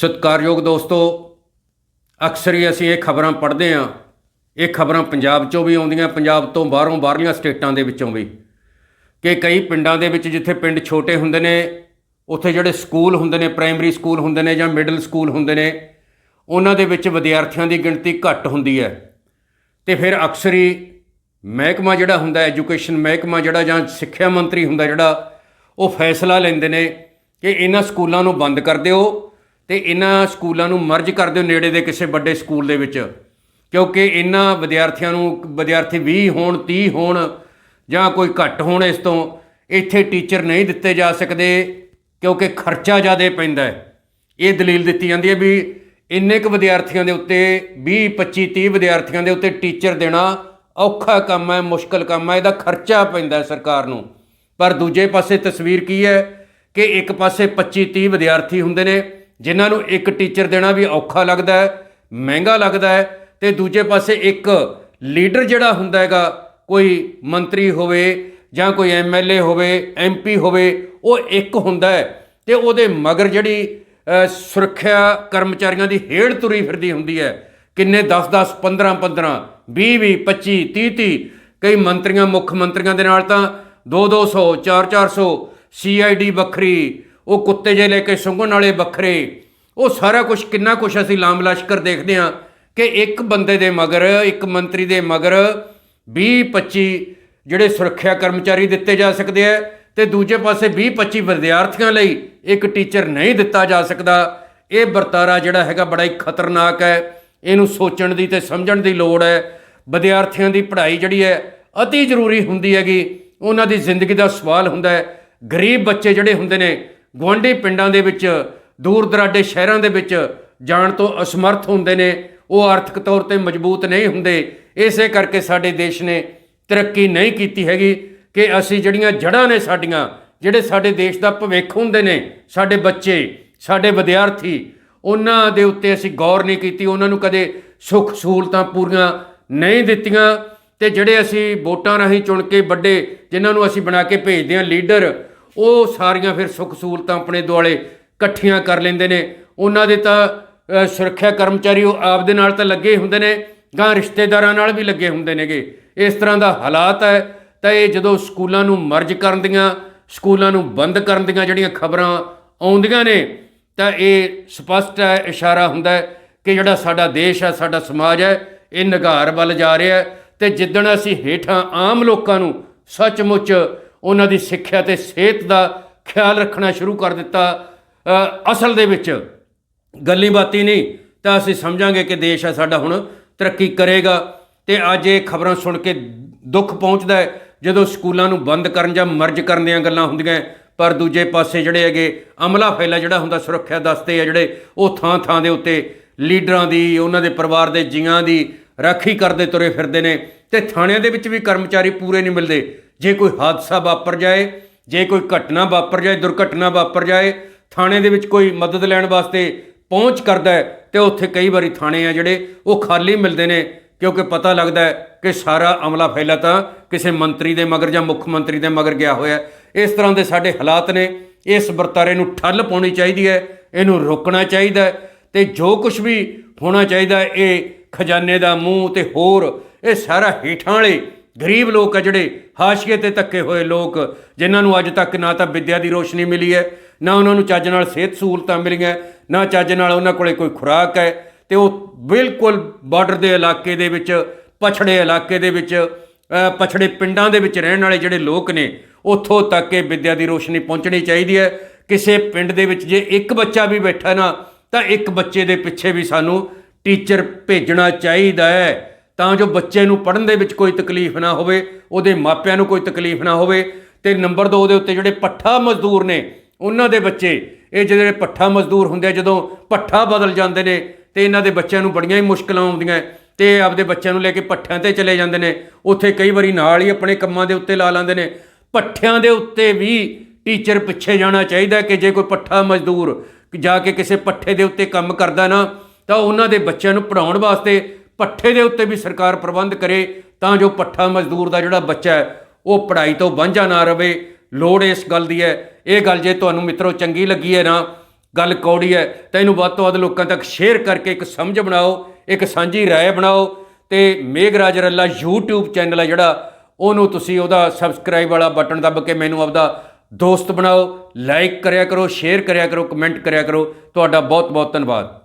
ਸਤਿਕਾਰਯੋਗ ਦੋਸਤੋ, ਅਕਸਰ ਹੀ ਅਸੀਂ ਇਹ ਖਬਰਾਂ ਪੜ੍ਹਦੇ ਹਾਂ। ਇਹ ਖਬਰਾਂ ਪੰਜਾਬ ਚੋਂ ਵੀ ਆਉਂਦੀਆਂ, ਪੰਜਾਬ ਤੋਂ ਬਾਹਰੋਂ ਬਾਹਰਲੀਆਂ ਸਟੇਟਾਂ ਦੇ ਵਿੱਚੋਂ ਵੀ। ਕਿ ਕਈ ਪਿੰਡਾਂ ਦੇ ਵਿੱਚ ਜਿੱਥੇ ਪਿੰਡ ਛੋਟੇ ਹੁੰਦੇ ਨੇ, ਉੱਥੇ ਜਿਹੜੇ ਸਕੂਲ ਹੁੰਦੇ ਨੇ, ਪ੍ਰਾਇਮਰੀ ਸਕੂਲ ਹੁੰਦੇ ਨੇ ਜਾਂ ਮਿਡਲ ਸਕੂਲ ਹੁੰਦੇ ਨੇ, ਉਹਨਾਂ ਦੇ ਵਿੱਚ ਵਿਦਿਆਰਥੀਆਂ ਦੀ ਗਿਣਤੀ ਘੱਟ ਹੁੰਦੀ ਹੈ। ਤੇ ਫਿਰ ਅਕਸਰ ਹੀ ਮਹਿਕਮਾ ਜਿਹੜਾ ਹੁੰਦਾ, ਐਜੂਕੇਸ਼ਨ ਮਹਿਕਮਾ ਜਿਹੜਾ ਜਾਂ ਸਿੱਖਿਆ ਮੰਤਰੀ ਹੁੰਦਾ ਜਿਹੜਾ, ਉਹ ਫੈਸਲਾ ਲੈਂਦੇ ਨੇ ਕਿ ਇਹਨਾਂ ਸਕੂਲਾਂ ਨੂੰ ਬੰਦ ਕਰ ਦਿਓ ਤੇ ਇਹਨਾਂ ਸਕੂਲਾਂ ਨੂੰ ਮਰਜ ਕਰ ਦਿਓ ਨੇੜੇ ਦੇ ਕਿਸੇ ਵੱਡੇ ਸਕੂਲ ਦੇ ਵਿੱਚ। ਕਿਉਂਕਿ ਇਹਨਾਂ ਵਿਦਿਆਰਥੀਆਂ ਨੂੰ, ਵਿਦਿਆਰਥੀ 20 ਹੋਣ 30 ਹੋਣ ਜਾਂ ਕੋਈ ਘੱਟ ਹੋਣ ਇਸ ਤੋਂ, ਇੱਥੇ ਟੀਚਰ ਨਹੀਂ ਦਿੱਤੇ ਜਾ ਸਕਦੇ ਕਿਉਂਕਿ ਖਰਚਾ ਜ਼ਿਆਦਾ ਪੈਂਦਾ ਹੈ। ਇਹ ਦਲੀਲ ਦਿੱਤੀ ਜਾਂਦੀ ਹੈ ਵੀ ਇੰਨੇ ਕੁ ਵਿਦਿਆਰਥੀਆਂ ਦੇ ਉੱਤੇ 20 25 30 ਵਿਦਿਆਰਥੀਆਂ ਦੇ ਉੱਤੇ ਟੀਚਰ ਦੇਣਾ ਔਖਾ ਕੰਮ ਹੈ, ਮੁਸ਼ਕਲ ਕੰਮ ਹੈ, ਇਹਦਾ ਖਰਚਾ ਪੈਂਦਾ ਸਰਕਾਰ ਨੂੰ। ਪਰ ਦੂਜੇ ਪਾਸੇ ਤਸਵੀਰ ਕੀ ਹੈ ਕਿ ਇੱਕ ਪਾਸੇ 25 30 ਵਿਦਿਆਰਥੀ ਹੁੰਦੇ ਨੇ ਜਿਨ੍ਹਾਂ ਨੂੰ ਇੱਕ ਟੀਚਰ ਦੇਣਾ ਵੀ ਔਖਾ ਲੱਗਦਾ ਹੈ, ਮਹਿੰਗਾ ਲੱਗਦਾ ਹੈ ਤੇ ਦੂਜੇ ਪਾਸੇ ਇੱਕ ਲੀਡਰ ਜਿਹੜਾ ਹੁੰਦਾ ਹੈਗਾ, ਕੋਈ ਮੰਤਰੀ ਹੋਵੇ ਜਾਂ ਕੋਈ ਐਮਐਲਏ ਹੋਵੇ ਐਮਪੀ ਹੋਵੇ, ਉਹ ਇੱਕ ਹੁੰਦਾ ਹੈ ਤੇ ਉਹਦੇ ਮਗਰ ਜਿਹੜੀ ਸੁਰੱਖਿਆ ਕਰਮਚਾਰੀਆਂ ਦੀ ਹੇੜ ਤੁਰੀ ਫਿਰਦੀ ਹੁੰਦੀ ਹੈ। ਕਿੰਨੇ 10 10 15 15 20 20 25 30 30 ਕਈ ਮੰਤਰੀਆਂ ਮੁੱਖ ਮੰਤਰੀਆਂ ਦੇ ਨਾਲ ਤਾਂ 2 200 4 400 ਸੀਆਈਡੀ ਵੱਖਰੀ ਉਹ ਕੁੱਤੇ ਜੇ ਲੈ ਕੇ ਸੁੰਘਣ ਵਾਲੇ ਵੱਖਰੇ, ਉਹ ਸਾਰਾ ਕੁਝ ਕਿੰਨਾ ਕੁਝ ਅਸੀਂ ਲਾਮ ਲਸ਼ਕਰ ਦੇਖਦੇ ਹਾਂ ਕਿ ਇੱਕ ਬੰਦੇ ਦੇ ਮਗਰ, ਇੱਕ ਮੰਤਰੀ ਦੇ ਮਗਰ 20 25 ਜਿਹੜੇ ਸੁਰੱਖਿਆ ਕਰਮਚਾਰੀ ਦਿੱਤੇ ਜਾ ਸਕਦੇ ਆ ਤੇ ਦੂਜੇ ਪਾਸੇ 20 25 ਵਿਦਿਆਰਥੀਆਂ ਲਈ ਇੱਕ ਟੀਚਰ ਨਹੀਂ ਦਿੱਤਾ ਜਾ ਸਕਦਾ। ਇਹ ਵਰਤਾਰਾ ਜਿਹੜਾ ਹੈਗਾ ਬੜਾ ਹੀ ਖਤਰਨਾਕ ਹੈ। ਇਹਨੂੰ ਸੋਚਣ ਦੀ ਤੇ ਸਮਝਣ ਦੀ ਲੋੜ ਹੈ। ਵਿਦਿਆਰਥੀਆਂ ਦੀ ਪੜ੍ਹਾਈ ਜਿਹੜੀ ਹੈ ਅਤੀ ਜ਼ਰੂਰੀ ਹੁੰਦੀ ਹੈਗੀ। ਉਹਨਾਂ ਦੀ ਜ਼ਿੰਦਗੀ ਦਾ ਸਵਾਲ ਹੁੰਦਾ ਹੈ। ਗਰੀਬ ਬੱਚੇ ਜਿਹੜੇ ਹੁੰਦੇ ਨੇ ਗੁਆਂਢੀ ਪਿੰਡਾਂ ਦੇ ਵਿੱਚ, ਦੂਰ ਦਰਾਡੇ ਸ਼ਹਿਰਾਂ ਦੇ ਵਿੱਚ ਜਾਣ ਤੋਂ ਅਸਮਰਥ ਹੁੰਦੇ ਨੇ, ਉਹ ਆਰਥਿਕ ਤੌਰ ਤੇ ਮਜ਼ਬੂਤ ਨਹੀਂ ਹੁੰਦੇ। ਇਸੇ ਕਰਕੇ ਸਾਡੇ ਦੇਸ਼ ਨੇ ਤਰੱਕੀ ਨਹੀਂ ਕੀਤੀ ਹੈਗੀ ਕਿ ਅਸੀਂ ਜਿਹੜੀਆਂ ਜੜ੍ਹਾਂ ਨੇ ਸਾਡੀਆਂ, ਜਿਹੜੇ ਸਾਡੇ ਦੇਸ਼ ਦਾ ਭਵਿੱਖ ਹੁੰਦੇ ਨੇ, ਸਾਡੇ ਬੱਚੇ, ਸਾਡੇ ਵਿਦਿਆਰਥੀ, ਉਹਨਾਂ ਦੇ ਉੱਤੇ ਅਸੀਂ ਗੌਰ ਨਹੀਂ ਕੀਤੀ, ਉਹਨਾਂ ਨੂੰ ਕਦੇ ਸੁੱਖ ਸਹੂਲਤਾਂ ਪੂਰੀਆਂ ਨਹੀਂ ਦਿੱਤੀਆਂ। ਤੇ ਜਿਹੜੇ ਅਸੀਂ ਵੋਟਾਂ ਰਾਹੀਂ ਚੁਣ ਕੇ ਵੱਡੇ, ਜਿਨ੍ਹਾਂ ਨੂੰ ਅਸੀਂ ਬਣਾ ਕੇ ਭੇਜਦੇ ਹਾਂ, ਲੀਡਰ ਉਹ ਸਾਰੀਆਂ ਫਿਰ ਸੁੱਖ ਸਹੂਲਤਾਂ ਆਪਣੇ ਦੁਆਲੇ ਇਕੱਠੀਆਂ ਕਰ ਲੈਂਦੇ ਨੇ। ਉਹਨਾਂ ਦੇ ਤਾਂ ਸੁਰੱਖਿਆ ਕਰਮਚਾਰੀ ਉਹ ਆਪਦੇ ਨਾਲ ਤਾਂ ਲੱਗੇ ਹੁੰਦੇ ਨੇ ਗਾਂ ਰਿਸ਼ਤੇਦਾਰਾਂ ਨਾਲ ਵੀ ਲੱਗੇ ਹੁੰਦੇ ਨੇਗੇ। ਇਸ ਤਰ੍ਹਾਂ ਦਾ ਹਾਲਾਤ ਹੈ, ਤਾਂ ਇਹ ਜਦੋਂ ਸਕੂਲਾਂ ਨੂੰ ਮਰਜ ਕਰਨ ਦੀਆਂ, ਸਕੂਲਾਂ ਨੂੰ ਬੰਦ ਕਰਨ ਦੀਆਂ ਜਿਹੜੀਆਂ ਖਬਰਾਂ ਆਉਂਦੀਆਂ ਨੇ, ਤਾਂ ਇਹ ਸਪਸ਼ਟ ਹੈ, ਇਸ਼ਾਰਾ ਹੁੰਦਾ ਹੈ ਕਿ ਜਿਹੜਾ ਸਾਡਾ ਦੇਸ਼ ਹੈ, ਸਾਡਾ ਸਮਾਜ ਹੈ, ਇਹ ਨਿਗਾਰ ਵੱਲ ਜਾ ਰਿਹਾ ਹੈ ਤੇ ਜਿੱਦਣ ਅਸੀਂ ਹੇਠਾਂ ਆਮ ਲੋਕਾਂ ਨੂੰ ਸੱਚਮੁੱਚ ਉਹਨਾਂ ਦੀ ਸਿੱਖਿਆ ਤੇ ਸਿਹਤ ਦਾ ਖਿਆਲ ਰੱਖਣਾ ਸ਼ੁਰੂ ਕਰ ਦਿੱਤਾ। ਅਸਲ ਦੇ ਵਿੱਚ ਗੱਲੀ ਬਾਤੀ ਨਹੀਂ, ਤਾਂ ਅਸੀਂ ਸਮਝਾਂਗੇ ਕਿ ਦੇਸ਼ ਆ ਸਾਡਾ ਹੁਣ ਤਰੱਕੀ ਕਰੇਗਾ। ਤੇ ਅੱਜ ਇਹ ਖਬਰਾਂ ਸੁਣ ਕੇ ਦੁੱਖ ਪਹੁੰਚਦਾ ਹੈ, ਜਦੋਂ ਸਕੂਲਾਂ ਨੂੰ ਬੰਦ ਕਰਨ ਜਾਂ ਮਰਜ ਕਰਨ ਦੀਆਂ ਗੱਲਾਂ ਹੁੰਦੀਆਂ ਪਰ ਦੂਜੇ ਪਾਸੇ ਜਿਹੜੇ ਹੈਗੇ, ਅਮਲਾ ਫੈਲਾ ਜਿਹੜਾ ਹੁੰਦਾ, ਸੁਰੱਖਿਆ ਦਸਤੇ ਆ ਜਿਹੜੇ, ਉਹ ਥਾਂ ਥਾਂ ਦੇ ਉੱਤੇ ਲੀਡਰਾਂ ਦੀ, ਉਹਨਾਂ ਦੇ ਪਰਿਵਾਰ ਦੇ ਜੀਆਂ ਦੀ ਰਾਖੀ ਕਰਦੇ ਤੁਰੇ ਫਿਰਦੇ ਨੇ। ਤੇ ਥਾਣਿਆਂ ਦੇ ਵਿੱਚ ਵੀ ਕਰਮਚਾਰੀ ਪੂਰੇ ਨਹੀਂ ਮਿਲਦੇ। ਜੇ ਕੋਈ ਹਾਦਸਾ ਵਾਪਰ ਜਾਏ, ਜੇ ਕੋਈ ਘਟਨਾ ਵਾਪਰ ਜਾਏ, ਦੁਰਘਟਨਾ ਵਾਪਰ ਜਾਏ, ਥਾਣੇ ਦੇ ਵਿੱਚ ਕੋਈ ਮਦਦ ਲੈਣ ਵਾਸਤੇ ਪਹੁੰਚ ਕਰਦਾ ਹੈ, ਤੇ ਉੱਥੇ ਕਈ ਵਾਰੀ ਥਾਣੇ ਆ ਜਿਹੜੇ, ਉਹ ਖਾਲੀ ਮਿਲਦੇ ਨੇ, ਕਿਉਂਕਿ ਪਤਾ ਲੱਗਦਾ ਹੈ ਕਿ ਸਾਰਾ ਅਮਲਾ ਫੈਲਾ ਤਾਂ ਕਿਸੇ ਮੰਤਰੀ ਦੇ ਮਗਰ ਜਾਂ ਮੁੱਖ ਮੰਤਰੀ ਦੇ ਮਗਰ ਗਿਆ ਹੋਇਆ ਇਸ ਤਰ੍ਹਾਂ ਦੇ ਸਾਡੇ ਹਾਲਾਤ ਨੇ, ਇਸ ਵਰਤਾਰੇ ਨੂੰ ਠੱਲ ਪਾਉਣੀ ਚਾਹੀਦੀ ਹੈ, ਇਹਨੂੰ ਰੋਕਣਾ ਚਾਹੀਦਾ ਹੈ, ਤੇ ਜੋ ਕੁਝ ਵੀ ਹੋਣਾ ਚਾਹੀਦਾ ਇਹ ਖਜ਼ਾਨੇ ਦਾ ਮੂੰਹ ਤੇ ਹੋਰ, ਇਹ ਸਾਰਾ ਹੇਠਾਂ ਵਾਲੇ ਗਰੀਬ ਲੋਕ ਆ ਜਿਹੜੇ ਹਾਸ਼ੀਏ ਤੇ ਧੱਕੇ ਹੋਏ ਲੋਕ, ਜਿਨ੍ਹਾਂ ਨੂੰ ਅੱਜ ਤੱਕ ਨਾ ਤਾਂ ਵਿੱਦਿਆ ਦੀ ਰੋਸ਼ਨੀ ਮਿਲੀ ਹੈ, ਨਾ ਉਹਨਾਂ ਨੂੰ ਚੱਜ ਨਾਲ ਸਿਹਤ ਸਹੂਲਤਾਂ ਮਿਲੀਆਂ, ਨਾ ਚੱਜ ਨਾਲ ਉਹਨਾਂ ਕੋਲੇ ਕੋਈ ਖੁਰਾਕ ਹੈ, ਤੇ ਉਹ ਬਿਲਕੁਲ ਬਾਰਡਰ ਦੇ ਇਲਾਕੇ ਦੇ ਵਿੱਚ, ਪਛੜੇ ਇਲਾਕੇ ਦੇ ਵਿੱਚ ਪਛੜੇ ਪਿੰਡਾਂ ਦੇ ਵਿੱਚ ਰਹਿਣ ਵਾਲੇ ਜਿਹੜੇ ਲੋਕ ਨੇ, ਉੱਥੋਂ ਤੱਕ ਇਹ ਵਿੱਦਿਆ ਦੀ ਰੋਸ਼ਨੀ ਪਹੁੰਚਣੀ ਚਾਹੀਦੀ ਹੈ। ਕਿਸੇ ਪਿੰਡ ਦੇ ਵਿੱਚ ਜੇ ਇੱਕ ਬੱਚਾ ਵੀ ਬੈਠਾ ਨਾ, ਤਾਂ ਇੱਕ ਬੱਚੇ ਦੇ ਪਿੱਛੇ ਵੀ ਸਾਨੂੰ ਟੀਚਰ ਭੇਜਣਾ ਚਾਹੀਦਾ ਹੈ। ਤਾਂ ਜੋ ਬੱਚੇ ਨੂੰ ਪੜ੍ਹਨ ਦੇ ਵਿੱਚ ਕੋਈ ਤਕਲੀਫ ਨਾ ਹੋਵੇ, ਉਹਦੇ ਮਾਪਿਆਂ ਨੂੰ ਕੋਈ ਤਕਲੀਫ ਨਾ ਹੋਵੇ। ਤੇ ਨੰਬਰ 2 ਦੇ ਉੱਤੇ ਜਿਹੜੇ ਪੱਠਾ ਮਜ਼ਦੂਰ ਨੇ, ਉਹਨਾਂ ਦੇ ਬੱਚੇ, ਇਹ ਜਿਹੜੇ ਪੱਠਾ ਮਜ਼ਦੂਰ ਹੁੰਦੇ ਆ, ਜਦੋਂ ਪੱਠਾ ਬਦਲ ਜਾਂਦੇ ਨੇ, ਤੇ ਇਹਨਾਂ ਦੇ ਬੱਚਿਆਂ ਨੂੰ ਬੜੀਆਂ ਹੀ ਮੁਸ਼ਕਲਾਂ ਆਉਂਦੀਆਂ। ਹੈ ਤੇ ਆਪਦੇ ਬੱਚਿਆਂ ਨੂੰ ਲੈ ਕੇ ਪੱਠਿਆਂ ਤੇ ਚਲੇ ਜਾਂਦੇ ਨੇ। ਉੱਥੇ ਕਈ ਵਾਰੀ ਨਾਲ ਹੀ ਆਪਣੇ ਕੰਮਾਂ ਦੇ ਉੱਤੇ ਲਾ ਲੈਂਦੇ ਨੇ। ਪੱਠਿਆਂ ਦੇ ਉੱਤੇ ਵੀ ਟੀਚਰ ਪਿੱਛੇ ਜਾਣਾ ਚਾਹੀਦਾ ਕਿ ਜੇ ਕੋਈ ਪੱਠਾ ਮਜ਼ਦੂਰ ਜਾ ਕੇ ਕਿਸੇ ਪੱਠੇ ਦੇ ਉੱਤੇ ਕੰਮ ਕਰਦਾ ਨਾ, ਤਾਂ ਉਹਨਾਂ ਦੇ ਬੱਚਿਆਂ ਨੂੰ ਪੜਾਉਣ ਵਾਸਤੇ ਪੱਠੇ ਦੇ ਉੱਤੇ ਵੀ ਸਰਕਾਰ ਪ੍ਰਬੰਧ ਕਰੇ, ਤਾਂ ਜੋ ਪੱਠਾ ਮਜ਼ਦੂਰ ਦਾ ਜਿਹੜਾ ਬੱਚਾ ਹੈ, ਉਹ ਪੜ੍ਹਾਈ ਤੋਂ ਵਾਂਝਾ ਨਾ ਰਵੇ। ਲੋੜ ਇਸ ਗੱਲ ਦੀ ਹੈ। ਇਹ ਗੱਲ ਜੇ ਤੁਹਾਨੂੰ ਮਿੱਤਰੋ ਚੰਗੀ ਲੱਗੀ ਹੈ ਨਾ, ਗੱਲ ਕੌੜੀ ਹੈ, ਤਾਂ ਇਹਨੂੰ ਵੱਧ ਤੋਂ ਵੱਧ ਲੋਕਾਂ ਤੱਕ ਸ਼ੇਅਰ ਕਰਕੇ ਇੱਕ ਸਮਝ ਬਣਾਓ, ਇੱਕ ਸਾਂਝੀ ਰਾਏ ਬਣਾਓ। ਤੇ ਮੇਘਰਾਜ ਰੱਲਾ YouTube ਚੈਨਲ ਹੈ ਜਿਹੜਾ, ਉਹਨੂੰ ਤੁਸੀਂ ਉਹਦਾ ਸਬਸਕ੍ਰਾਈਬ ਵਾਲਾ ਬਟਨ ਦੱਬ ਕੇ ਮੈਨੂੰ ਆਪਦਾ ਦੋਸਤ ਬਣਾਓ। ਲਾਈਕ ਕਰਿਆ ਕਰੋ ਸ਼ੇਅਰ ਕਰਿਆ ਕਰੋ ਕਮੈਂਟ ਕਰਿਆ ਕਰੋ। ਤੁਹਾਡਾ ਬਹੁਤ ਬਹੁਤ ਧੰਨਵਾਦ।